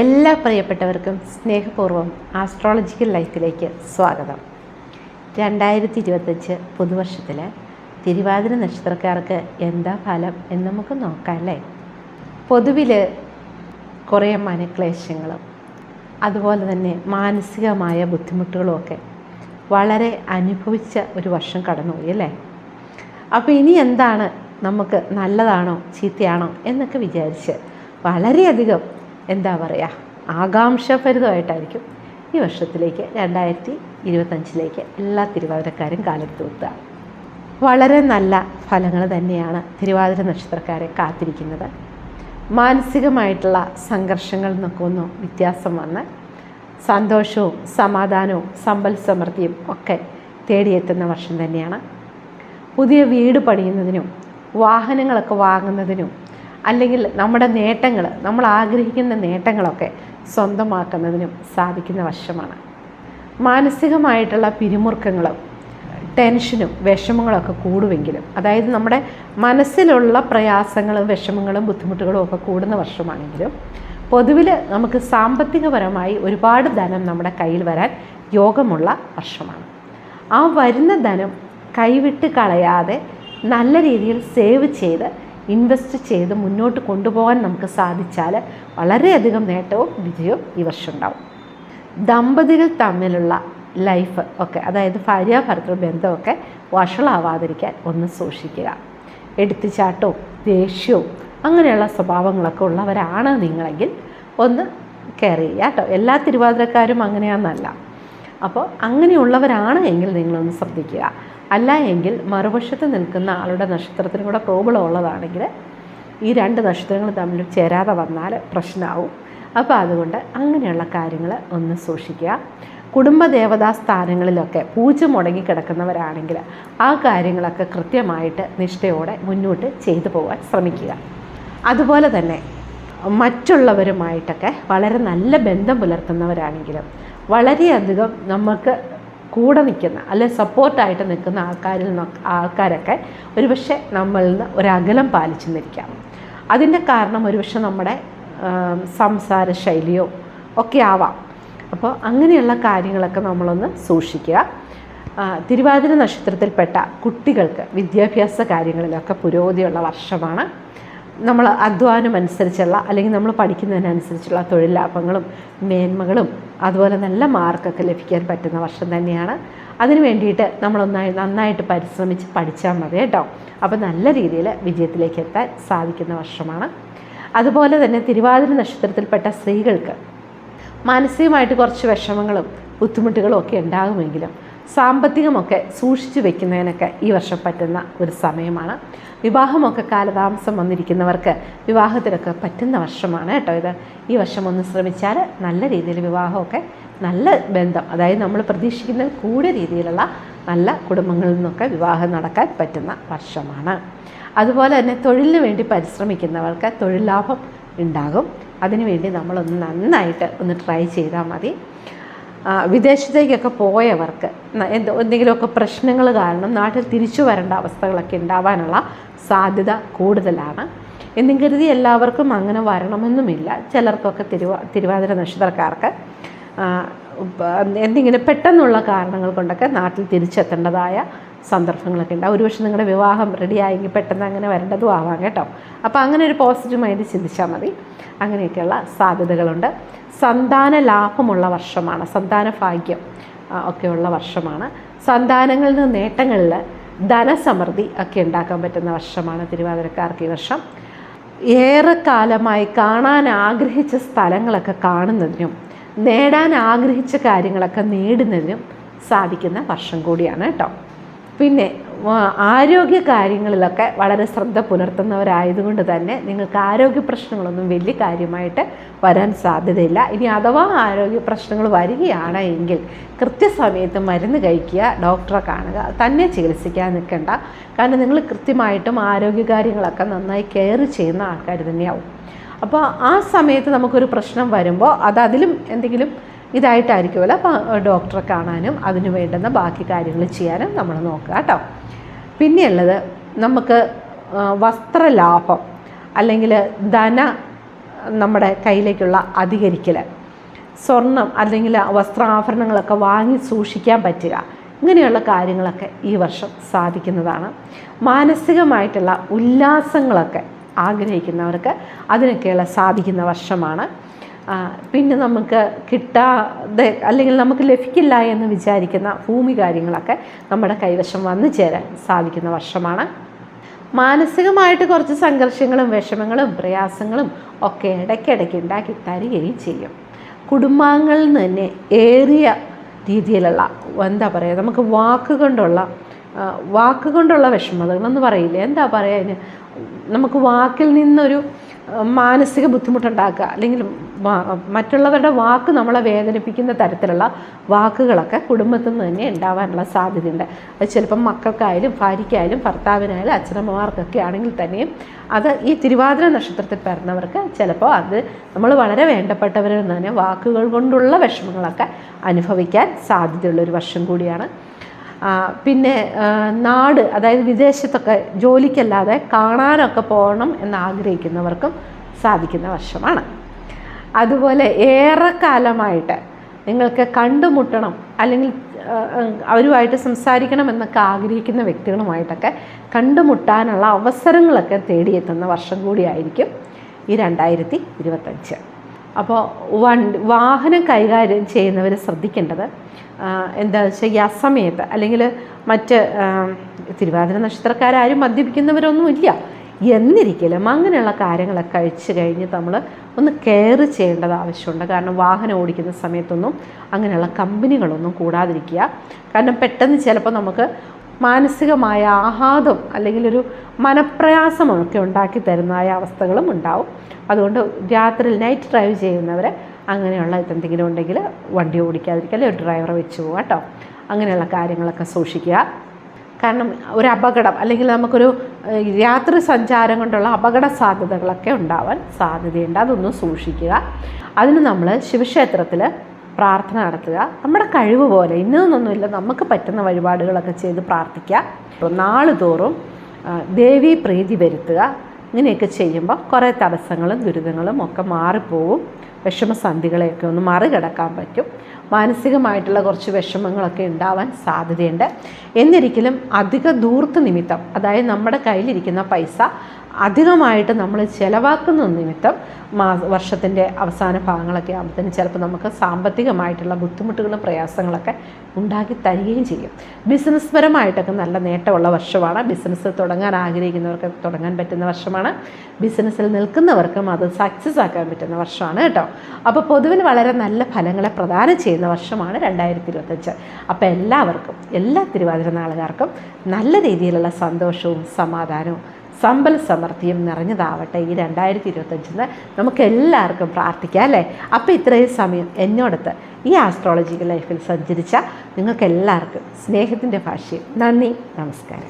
എല്ലാ പ്രിയപ്പെട്ടവർക്കും സ്നേഹപൂർവം ആസ്ട്രോളജിക്കൽ ലൈഫിലേക്ക് സ്വാഗതം. രണ്ടായിരത്തി ഇരുപത്തഞ്ച് പുതുവർഷത്തിൽ തിരുവാതിര നക്ഷത്രക്കാർക്ക് എന്താ ഫലം എന്ന് നമുക്ക് നോക്കാം അല്ലേ? പൊതുവിൽ കുറേ മനക്ലേശങ്ങളും അതുപോലെ തന്നെ മാനസികമായ ബുദ്ധിമുട്ടുകളും ഒക്കെ വളരെ അനുഭവിച്ച ഒരു വർഷം കടന്നുപോയി അല്ലേ? അപ്പോൾ ഇനി എന്താണ് നമുക്ക് നല്ലതാണോ ചീത്തയാണോ എന്നൊക്കെ വിചാരിച്ച് വളരെയധികം എന്താ പറയുക ആകാംക്ഷഭരിതമായിട്ടായിരിക്കും ഈ വർഷത്തിലേക്ക് രണ്ടായിരത്തി ഇരുപത്തഞ്ചിലേക്ക് എല്ലാ തിരുവാതിരക്കാരും കാലെടുത്ത് വെക്കുക വളരെ നല്ല ഫലങ്ങൾ തന്നെയാണ് തിരുവാതിര നക്ഷത്രക്കാരെ കാത്തിരിക്കുന്നത്. മാനസികമായിട്ടുള്ള സംഘർഷങ്ങളിൽ നിന്നൊക്കെ വ്യത്യാസം വന്ന് സന്തോഷവും സമാധാനവും സമ്പൽ സമൃദ്ധിയും ഒക്കെ തേടിയെത്തുന്ന വർഷം തന്നെയാണ്. പുതിയ വീട് പണിയുന്നതിനും വാഹനങ്ങളൊക്കെ വാങ്ങുന്നതിനും അല്ലെങ്കിൽ നമ്മുടെ നേട്ടങ്ങൾ നമ്മൾ ആഗ്രഹിക്കുന്ന നേട്ടങ്ങളൊക്കെ സ്വന്തമാക്കുന്നതിനും സാധിക്കുന്ന വർഷമാണ് മാനസികമായിട്ടുള്ള പിരിമുറുക്കങ്ങളും ടെൻഷനും വിഷമങ്ങളൊക്കെ കൂടുമെങ്കിലും അതായത് നമ്മുടെ മനസ്സിലുള്ള പ്രയാസങ്ങളും വിഷമങ്ങളും ബുദ്ധിമുട്ടുകളും ഒക്കെ കൂടുന്ന വർഷമാണെങ്കിലും പൊതുവിൽ നമുക്ക് സാമ്പത്തികപരമായി ഒരുപാട് ധനം നമ്മുടെ കയ്യിൽ വരാൻ യോഗമുള്ള വർഷമാണ്. ആ വരുന്ന ധനം കൈവിട്ട് കളയാതെ നല്ല രീതിയിൽ സേവ് ചെയ്ത് ഇൻവെസ്റ്റ് ചെയ്ത് മുന്നോട്ട് കൊണ്ടുപോകാൻ നമുക്ക് സാധിച്ചാൽ വളരെയധികം നേട്ടവും വിജയവും ഈ വർഷം ഉണ്ടാവും. ദമ്പതികൾ തമ്മിലുള്ള ലൈഫ് ഒക്കെ അതായത് ഭാര്യ ഭർത്തൃ ബന്ധമൊക്കെ വഷളാവാതിരിക്കാൻ ഒന്ന് സൂക്ഷിക്കുക. എടുത്തുചാട്ടവും ദേഷ്യവും അങ്ങനെയുള്ള സ്വഭാവങ്ങളൊക്കെ ഉള്ളവരാണ് നിങ്ങളെങ്കിൽ ഒന്ന് കെയർ ചെയ്യുക കേട്ടോ. എല്ലാ തിരുവാതിരക്കാരും അങ്ങനെയാണെന്നല്ല അപ്പോൾ അങ്ങനെയുള്ളവരാണ് എങ്കിൽ നിങ്ങളൊന്ന് ശ്രദ്ധിക്കുക. അല്ല എങ്കിൽ മറുവശത്ത് നിൽക്കുന്ന ആളുടെ നക്ഷത്രത്തിന് കൂടെ പ്രോബ്ലം ഉള്ളതാണെങ്കിൽ ഈ രണ്ട് നക്ഷത്രങ്ങൾ തമ്മിൽ ചേരാതെ വന്നാൽ പ്രശ്നമാവും. അപ്പോൾ അതുകൊണ്ട് അങ്ങനെയുള്ള കാര്യങ്ങൾ ഒന്ന് സൂക്ഷിക്കുക. കുടുംബദേവതാ സ്ഥാനങ്ങളിലൊക്കെ പൂജ മുടങ്ങി കിടക്കുന്നവരാണെങ്കിൽ ആ കാര്യങ്ങളൊക്കെ കൃത്യമായിട്ട് നിഷ്ഠയോടെ മുന്നോട്ട് ചെയ്തു പോകാൻ ശ്രമിക്കുക. അതുപോലെ തന്നെ മറ്റുള്ളവരുമായിട്ടൊക്കെ വളരെ നല്ല ബന്ധം പുലർത്തുന്നവരാണെങ്കിലും വളരെയധികം നമുക്ക് കൂടെ നിൽക്കുന്ന അല്ലെ സപ്പോർട്ടായിട്ട് നിൽക്കുന്ന ആൾക്കാരിൽ ആൾക്കാരൊക്കെ ഒരുപക്ഷെ നമ്മളിൽ നിന്ന് ഒരകലം പാലിച്ചു നിൽക്കാം. അതിന്റെ കാരണം ഒരുപക്ഷെ നമ്മുടെ സംസാര ശൈലിയോ ഒക്കെ ആവാം. അപ്പോൾ അങ്ങനെയുള്ള കാര്യങ്ങളൊക്കെ നമ്മളൊന്ന് സൂക്ഷിക്കുക. തിരുവാതിര നക്ഷത്രത്തിൽപ്പെട്ട കുട്ടികൾക്ക് വിദ്യാഭ്യാസ കാര്യങ്ങളിലൊക്കെ പുരോഗതിയുള്ള വർഷമാണ്. നമ്മൾ അധ്വാനം അനുസരിച്ചുള്ള അല്ലെങ്കിൽ നമ്മൾ പഠിക്കുന്നതിനനുസരിച്ചുള്ള തൊഴിലാഭങ്ങളും മേന്മകളും അതുപോലെ നല്ല മാർക്കൊക്കെ ലഭിക്കാൻ പറ്റുന്ന വർഷം തന്നെയാണ്. അതിനു വേണ്ടിയിട്ട് നമ്മളൊന്നായി നന്നായിട്ട് പരിശ്രമിച്ച് പഠിച്ചാൽ മതി കേട്ടോ. അപ്പോൾ നല്ല രീതിയിൽ വിജയത്തിലേക്ക് എത്താൻ സാധിക്കുന്ന വർഷമാണ്. അതുപോലെ തന്നെ തിരുവാതിര നക്ഷത്രത്തിൽപ്പെട്ട സ്ത്രീകൾക്ക് മാനസികമായിട്ട് കുറച്ച് വിഷമങ്ങളും ബുദ്ധിമുട്ടുകളും ഒക്കെ ഉണ്ടാകുമെങ്കിലും സാമ്പത്തികമൊക്കെ സൂക്ഷിച്ചു വെക്കുന്നതിനൊക്കെ ഈ വർഷം പറ്റുന്ന ഒരു സമയമാണ്. വിവാഹമൊക്കെ കാലതാമസം വന്നിരിക്കുന്നവർക്ക് വിവാഹത്തിനൊക്കെ പറ്റുന്ന വർഷമാണ് കേട്ടോ ഇത്. ഈ വർഷം ഒന്ന് ശ്രമിച്ചാൽ നല്ല രീതിയിൽ വിവാഹമൊക്കെ നല്ല ബന്ധം അതായത് നമ്മൾ പ്രതീക്ഷിക്കുന്ന കൂടിയ രീതിയിലുള്ള നല്ല കുടുംബങ്ങളിൽ നിന്നൊക്കെ വിവാഹം നടക്കാൻ പറ്റുന്ന വർഷമാണ്. അതുപോലെ തന്നെ തൊഴിലിന് വേണ്ടി പരിശ്രമിക്കുന്നവർക്ക് തൊഴിൽ ലാഭം ഉണ്ടാകും. അതിനുവേണ്ടി നമ്മളൊന്ന് നന്നായിട്ട് ഒന്ന് ട്രൈ ചെയ്താൽ മതി. വിദേശത്തേക്കൊക്കെ പോയവർക്ക് എന്ത് എന്തെങ്കിലുമൊക്കെ പ്രശ്നങ്ങൾ കാരണം നാട്ടിൽ തിരിച്ചു വരേണ്ട അവസ്ഥകളൊക്കെ ഉണ്ടാവാനുള്ള സാധ്യത കൂടുതലാണ്. എന്നും കരുതി എല്ലാവർക്കും അങ്ങനെ വരണമെന്നുമില്ല. ചിലർക്കൊക്കെ തിരുവാ തിരുവാതിര നക്ഷത്രക്കാർക്ക് എന്തെങ്കിലും പെട്ടെന്നുള്ള കാരണങ്ങൾ കൊണ്ടൊക്കെ നാട്ടിൽ തിരിച്ചെത്തേണ്ടതായ സന്ദർഭങ്ങളൊക്കെ ഉണ്ടാവും ഒരുപക്ഷെ നിങ്ങളുടെ വിവാഹം റെഡിയായെങ്കിൽ പെട്ടെന്ന് അങ്ങനെ വരേണ്ടതും ആവാം കേട്ടോ. അപ്പോൾ അങ്ങനെ ഒരു പോസിറ്റീവ് മൈൻഡ് ചിന്തിച്ചാൽ മതി. അങ്ങനെയൊക്കെയുള്ള സാധ്യതകളുണ്ട്. സന്താന ലാഭമുള്ള വർഷമാണ്. സന്താന ഭാഗ്യം ഒക്കെയുള്ള വർഷമാണ്. സന്താനങ്ങളിൽ നിന്ന് നേട്ടങ്ങളിൽ ധനസമൃദ്ധി ഒക്കെ ഉണ്ടാക്കാൻ പറ്റുന്ന വർഷമാണ് തിരുവാതിരക്കാർക്ക് ഈ വർഷം. ഏറെക്കാലമായി കാണാൻ ആഗ്രഹിച്ച സ്ഥലങ്ങളൊക്കെ കാണുന്നതിനും നേടാൻ ആഗ്രഹിച്ച കാര്യങ്ങളൊക്കെ നേടുന്നതിനും സാധിക്കുന്ന വർഷം കൂടിയാണ് കേട്ടോ. പിന്നെ ആരോഗ്യ കാര്യങ്ങളിലൊക്കെ വളരെ ശ്രദ്ധ പുലർത്തുന്നവരായതുകൊണ്ട് തന്നെ നിങ്ങൾക്ക് ആരോഗ്യ പ്രശ്നങ്ങളൊന്നും വലിയ കാര്യമായിട്ട് വരാൻ സാധ്യതയില്ല. ഇനി അഥവാ ആരോഗ്യ പ്രശ്നങ്ങൾ വരികയാണ് എങ്കിൽ കൃത്യസമയത്ത് മരുന്ന് കഴിക്കുക ഡോക്ടറെ കാണുക തന്നെ ചികിത്സിക്കാൻ നിൽക്കണ്ട. കാരണം നിങ്ങൾ കൃത്യമായിട്ടും ആരോഗ്യ കാര്യങ്ങളൊക്കെ നന്നായി കെയർ ചെയ്യുന്ന ആൾക്കാർ തന്നെയാവും. അപ്പോൾ ആ സമയത്ത് നമുക്കൊരു പ്രശ്നം വരുമ്പോൾ അത് അതിലും എന്തെങ്കിലും ഇതായിട്ടായിരിക്കുമല്ലോ അപ്പോൾ ഡോക്ടറെ കാണാനും അതിന് വേണ്ടുന്ന ബാക്കി കാര്യങ്ങൾ ചെയ്യാനും നമ്മൾ നോക്കുക കേട്ടോ. പിന്നെയുള്ളത് നമുക്ക് വസ്ത്രലാഭം അല്ലെങ്കിൽ ധന നമ്മുടെ കയ്യിലേക്കുള്ള അധികരിക്കൽ സ്വർണം അല്ലെങ്കിൽ വസ്ത്രാഭരണങ്ങളൊക്കെ വാങ്ങി സൂക്ഷിക്കാൻ പറ്റുക ഇങ്ങനെയുള്ള കാര്യങ്ങളൊക്കെ ഈ വർഷം സാധിക്കുന്നതാണ്. മാനസികമായിട്ടുള്ള ഉല്ലാസങ്ങളൊക്കെ ആഗ്രഹിക്കുന്നവർക്ക് അതിനൊക്കെയുള്ള സാധിക്കുന്ന വർഷമാണ്. പിന്നെ നമുക്ക് കിട്ടാതെ അല്ലെങ്കിൽ നമുക്ക് ലഭിക്കില്ല എന്ന് വിചാരിക്കുന്ന ഭൂമി കാര്യങ്ങളൊക്കെ നമ്മുടെ കൈവശം വന്നു ചേരാൻ സാധിക്കുന്ന വർഷമാണ്. മാനസികമായിട്ട് കുറച്ച് സംഘർഷങ്ങളും വിഷമങ്ങളും പ്രയാസങ്ങളും ഒക്കെ ഇടയ്ക്കിടയ്ക്ക് ഉണ്ടാക്കി തരികയും ചെയ്യും. കുടുംബാംഗങ്ങളിൽ നിന്ന് തന്നെ ഏറിയ രീതിയിലുള്ള എന്താ പറയുക നമുക്ക് വാക്കുകൊണ്ടുള്ള വാക്കുകൊണ്ടുള്ള വിഷമതകളെന്ന് പറയില്ലേ? എന്താ പറയുക അതിന്? നമുക്ക് വാക്കിൽ നിന്നൊരു മാനസിക ബുദ്ധിമുട്ടുണ്ടാക്കുക അല്ലെങ്കിൽ മറ്റുള്ളവരുടെ വാക്ക് നമ്മളെ വേദനിപ്പിക്കുന്ന തരത്തിലുള്ള വാക്കുകളൊക്കെ കുടുംബത്തിൽ നിന്ന് തന്നെ ഉണ്ടാവാനുള്ള സാധ്യതയുണ്ട്. അത് ചിലപ്പം മക്കൾക്കായാലും ഭാര്യയ്ക്കായാലും ഭർത്താവിനായാലും അച്ഛനമ്മമാർക്കൊക്കെ ആണെങ്കിൽ തന്നെയും അത് ഈ തിരുവാതിര നക്ഷത്രത്തിൽ പിറന്നവർക്ക് ചിലപ്പോൾ അത് നമ്മൾ വളരെ വേണ്ടപ്പെട്ടവരിൽ നിന്ന് തന്നെ വാക്കുകൾ കൊണ്ടുള്ള വിഷമങ്ങളൊക്കെ അനുഭവിക്കാൻ സാധ്യതയുള്ള ഒരു വർഷം കൂടിയാണ്. പിന്നെ നാട് അതായത് വിദേശത്തൊക്കെ ജോലിക്കല്ലാതെ കാണാനൊക്കെ പോകണം എന്നാഗ്രഹിക്കുന്നവർക്കും സാധിക്കുന്ന വർഷമാണ്. അതുപോലെ ഏറെക്കാലമായിട്ട് നിങ്ങൾക്ക് കണ്ടുമുട്ടണം അല്ലെങ്കിൽ അവരുമായിട്ട് സംസാരിക്കണം എന്നൊക്കെ ആഗ്രഹിക്കുന്ന വ്യക്തികളുമായിട്ടൊക്കെ കണ്ടുമുട്ടാനുള്ള അവസരങ്ങളൊക്കെ തേടിയെത്തുന്ന വർഷം കൂടിയായിരിക്കും ഈ രണ്ടായിരത്തി ഇരുപത്തഞ്ച്. അപ്പോൾ വാഹനം കൈകാര്യം ചെയ്യുന്നവർ ശ്രദ്ധിക്കേണ്ടത് എന്താ വെച്ചാൽ ഈ അസമയത്ത് അല്ലെങ്കിൽ മറ്റ് ആ, തിരുവാതിര നക്ഷത്രക്കാരും മദ്യപിക്കുന്നവരൊന്നുമില്ല. എന്നിരിക്കലും അങ്ങനെയുള്ള കാര്യങ്ങളൊക്കെ കഴിച്ചു കഴിഞ്ഞ് നമ്മൾ ഒന്ന് കെയർ ചെയ്യേണ്ടത് ആവശ്യമുണ്ട്. കാരണം വാഹനം ഓടിക്കുന്ന സമയത്തൊന്നും അങ്ങനെയുള്ള കമ്പനികളൊന്നും കൂടാതിരിക്കുക. കാരണം പെട്ടെന്ന് ചിലപ്പോൾ നമുക്ക് മാനസികമായ ആഹ്ലാദം അല്ലെങ്കിൽ ഒരു മനപ്രയാസമൊക്കെ ഉണ്ടാക്കി തരുന്നതായ അവസ്ഥകളും ഉണ്ടാവും. അതുകൊണ്ട് രാത്രിയിൽ നൈറ്റ് ഡ്രൈവ് ചെയ്യുന്നവർ അങ്ങനെയുള്ള എന്തെങ്കിലും ഉണ്ടെങ്കിൽ വണ്ടി ഓടിക്കാതിരിക്കുക അല്ലെങ്കിൽ ഡ്രൈവറെ വെച്ച് പോവുക കേട്ടോ. അങ്ങനെയുള്ള കാര്യങ്ങളൊക്കെ സൂക്ഷിക്കുക. കാരണം ഒരു അപകടം അല്ലെങ്കിൽ നമുക്കൊരു രാത്രി സഞ്ചാരം കൊണ്ടുള്ള അപകട സാധ്യതകളൊക്കെ ഉണ്ടാവാൻ സാധ്യതയുണ്ട്. അതൊന്നും സൂക്ഷിക്കുക. അതിന് നമ്മൾ ശിവക്ഷേത്രത്തിൽ പ്രാർത്ഥന നടത്തുക. നമ്മുടെ കഴിവ് പോലെ ഇന്നതൊന്നുമില്ല. നമുക്ക് പറ്റുന്ന വഴിപാടുകളൊക്കെ ചെയ്ത് പ്രാർത്ഥിക്കുക. നാളുതോറും ദേവി ദേവീ പ്രീതി വരുത്തുക. ഇങ്ങനെയൊക്കെ ചെയ്യുമ്പോൾ കുറേ തടസ്സങ്ങളും ദുരിതങ്ങളും ഒക്കെ മാറിപ്പോവും. വിഷമസന്ധികളെയൊക്കെ ഒന്ന് മറികടക്കാൻ പറ്റും. മാനസികമായിട്ടുള്ള കുറച്ച് വിഷമങ്ങളൊക്കെ ഉണ്ടാവാൻ സാധ്യതയുണ്ട്. എന്നിരിക്കലും അധിക ദൂർത്ത് നിമിത്തം അതായത് നമ്മുടെ കയ്യിലിരിക്കുന്ന പൈസ അധികമായിട്ട് നമ്മൾ ചിലവാക്കുന്ന നിമിത്തം മാ വർഷത്തിന്റെ അവസാന ഭാഗങ്ങളൊക്കെ ആകുമ്പോഴത്തേനും ചിലപ്പോൾ നമുക്ക് സാമ്പത്തികമായിട്ടുള്ള ബുദ്ധിമുട്ടുകളും പ്രയാസങ്ങളൊക്കെ ഉണ്ടാക്കി തരികയും ചെയ്യും. ബിസിനസ് പരമായിട്ടൊക്കെ നല്ല നേട്ടമുള്ള വർഷമാണ്. ബിസിനസ് തുടങ്ങാൻ ആഗ്രഹിക്കുന്നവർക്ക് തുടങ്ങാൻ പറ്റുന്ന വർഷമാണ്. ബിസിനസ്സിൽ നിൽക്കുന്നവർക്കും അത് സക്സസ് ആക്കാൻ പറ്റുന്ന വർഷമാണ് കേട്ടോ. അപ്പോൾ പൊതുവിൽ വളരെ നല്ല ഫലങ്ങളെ പ്രദാനം ചെയ്യുന്ന വർഷമാണ് രണ്ടായിരത്തി ഇരുപത്തഞ്ച് അപ്പോൾ എല്ലാവർക്കും എല്ലാ തിരുവാതിര നല്ല രീതിയിലുള്ള സന്തോഷവും സമാധാനവും സമ്പൽ സമൃദ്ധിയും നിറഞ്ഞതാവട്ടെ ഈ രണ്ടായിരത്തി ഇരുപത്തഞ്ചിന് നമുക്ക് എല്ലാവർക്കും പ്രാർത്ഥിക്കാം അല്ലേ? അപ്പോൾ ഇത്രയും സമയം എന്നോടത്ത് ഈ ആസ്ട്രോളജിക്കൽ ലൈഫിൽ സഞ്ചരിച്ച നിങ്ങൾക്ക് എല്ലാവർക്കും സ്നേഹത്തിന്റെ ഭാഷയും. നന്ദി നമസ്കാരം.